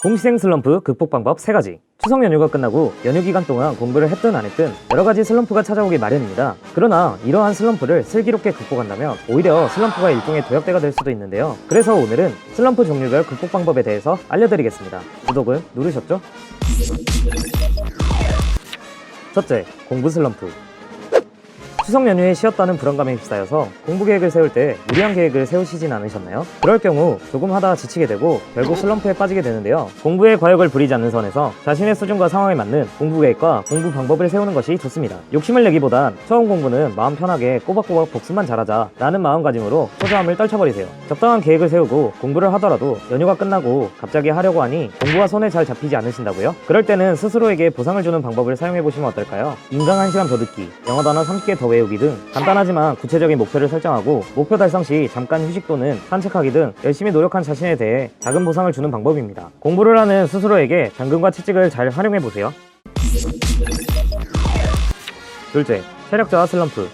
공시생 슬럼프 극복 방법 3가지. 추석 연휴가 끝나고 연휴 기간 동안 공부를 했든 안 했든 여러 가지 슬럼프가 찾아오기 마련입니다. 그러나 이러한 슬럼프를 슬기롭게 극복한다면 오히려 슬럼프가 일종의 도약대가 될 수도 있는데요. 그래서 오늘은 슬럼프 종류별 극복 방법에 대해서 알려드리겠습니다. 구독을 누르셨죠? 첫째, 공부 슬럼프. 추석 연휴에 쉬었다는 불안감에 휩싸여서 공부 계획을 세울 때 무리한 계획을 세우시진 않으셨나요? 그럴 경우 조금 하다 지치게 되고 결국 슬럼프에 빠지게 되는데요. 공부에 과욕을 부리지 않는 선에서 자신의 수준과 상황에 맞는 공부 계획과 공부 방법을 세우는 것이 좋습니다. 욕심을 내기보단 처음 공부는 마음 편하게 꼬박꼬박 복습만 잘하자 라는 마음가짐으로 초조함을 떨쳐버리세요. 적당한 계획을 세우고 공부를 하더라도 연휴가 끝나고 갑자기 하려고 하니 공부와 손에 잘 잡히지 않으신다고요? 그럴 때는 스스로에게 보상을 주는 방법을 사용해 보시면 어떨까요? 인강 1시간 더 듣기, 영어 단어 30개 더 외우기 등 간단하지만 구체적인 목표를 설정하고 목표 달성 시 잠깐 휴식 또는 산책하기 등 열심히 노력한 자신에 대해 작은 보상을 주는 방법입니다. 공부를 하는 스스로에게 당근과 채찍을 잘 활용해 보세요. 둘째, 체력 저하 슬럼프.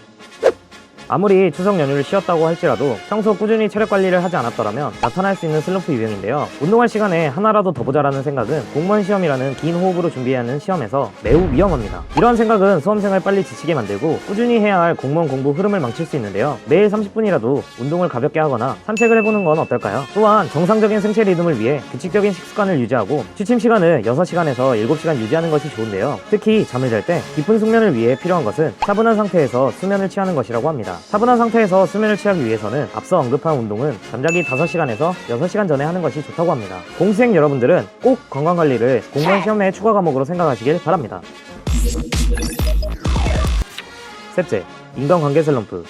아무리 추석 연휴를 쉬었다고 할지라도 평소 꾸준히 체력 관리를 하지 않았더라면 나타날 수 있는 슬럼프 유형인데요. 운동할 시간에 하나라도 더 보자라는 생각은 공무원 시험이라는 긴 호흡으로 준비하는 시험에서 매우 위험합니다. 이러한 생각은 수험생을 빨리 지치게 만들고 꾸준히 해야 할 공무원 공부 흐름을 망칠 수 있는데요. 매일 30분이라도 운동을 가볍게 하거나 산책을 해보는 건 어떨까요? 또한 정상적인 생체 리듬을 위해 규칙적인 식습관을 유지하고 취침 시간을 6시간에서 7시간 유지하는 것이 좋은데요. 특히 잠을 잘 때 깊은 숙면을 위해 필요한 것은 차분한 상태에서 수면을 취하는 것이라고 합니다. 차분한 상태에서 수면을 취하기 위해서는 앞서 언급한 운동은 잠자기 5시간에서 6시간 전에 하는 것이 좋다고 합니다. 공수생 여러분들은 꼭 건강관리를 공무원 시험의 추가 과목으로 생각하시길 바랍니다. 셋째, 인간관계 슬럼프.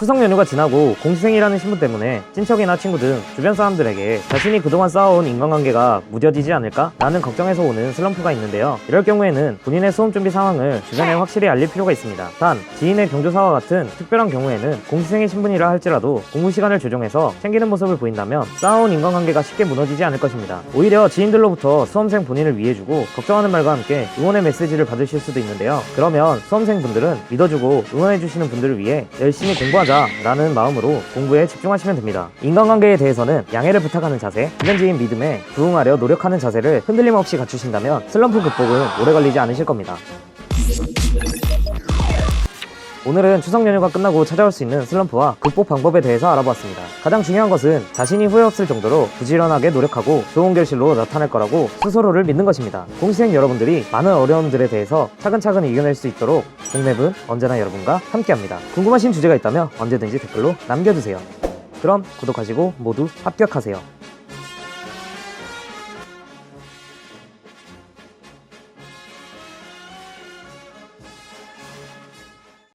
추석 연휴가 지나고 공시생이라는 신분 때문에 친척이나 친구 등 주변 사람들에게 자신이 그동안 쌓아온 인간관계가 무뎌지지 않을까? 라는 걱정에서 오는 슬럼프가 있는데요. 이럴 경우에는 본인의 수험 준비 상황을 주변에 확실히 알릴 필요가 있습니다. 단, 지인의 경조사와 같은 특별한 경우에는 공시생의 신분이라 할지라도 공부 시간을 조정해서 챙기는 모습을 보인다면 쌓아온 인간관계가 쉽게 무너지지 않을 것입니다. 오히려 지인들로부터 수험생 본인을 위해주고 걱정하는 말과 함께 응원의 메시지를 받으실 수도 있는데요. 그러면 수험생 분들은 믿어주고 응원해주시는 분들을 위해 열심히 공부하자 라는 마음으로 공부에 집중하시면 됩니다. 인간관계에 대해서는 양해를 부탁하는 자세, 주변지인 믿음에 부응하려 노력하는 자세를 흔들림 없이 갖추신다면 슬럼프 극복은 오래 걸리지 않으실 겁니다. 오늘은 추석 연휴가 끝나고 찾아올 수 있는 슬럼프와 극복 방법에 대해서 알아보았습니다. 가장 중요한 것은 자신이 후회 없을 정도로 부지런하게 노력하고 좋은 결실로 나타날 거라고 스스로를 믿는 것입니다. 공시생 여러분들이 많은 어려움들에 대해서 차근차근 이겨낼 수 있도록 동랩은 언제나 여러분과 함께합니다. 궁금하신 주제가 있다면 언제든지 댓글로 남겨주세요. 그럼 구독하시고 모두 합격하세요.